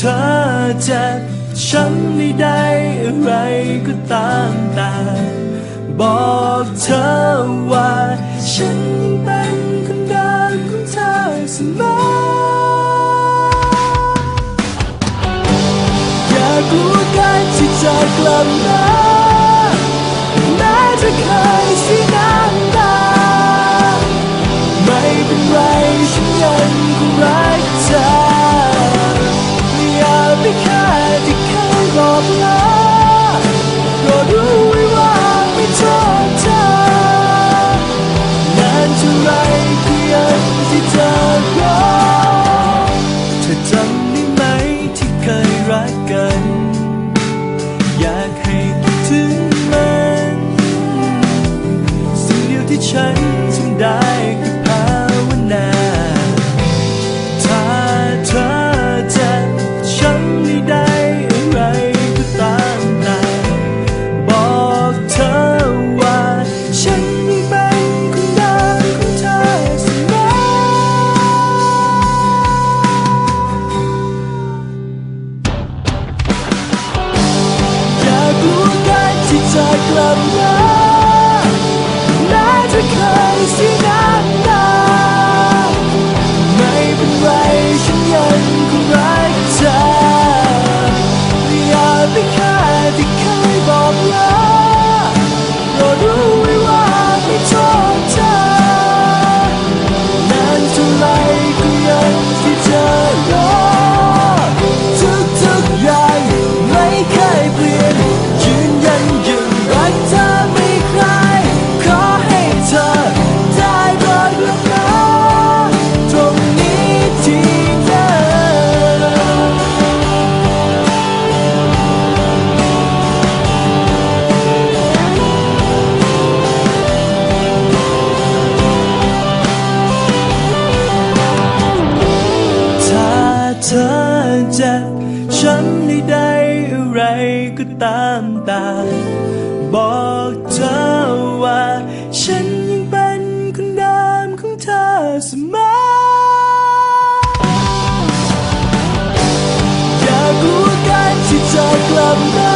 เธอจ็บฉันไม่ได้อะไรก็ตามแต่บอกเธอว่า ฉันเป็นคนเดิมของเธอเสมออย่ากลัวการที่จะกลับมา club.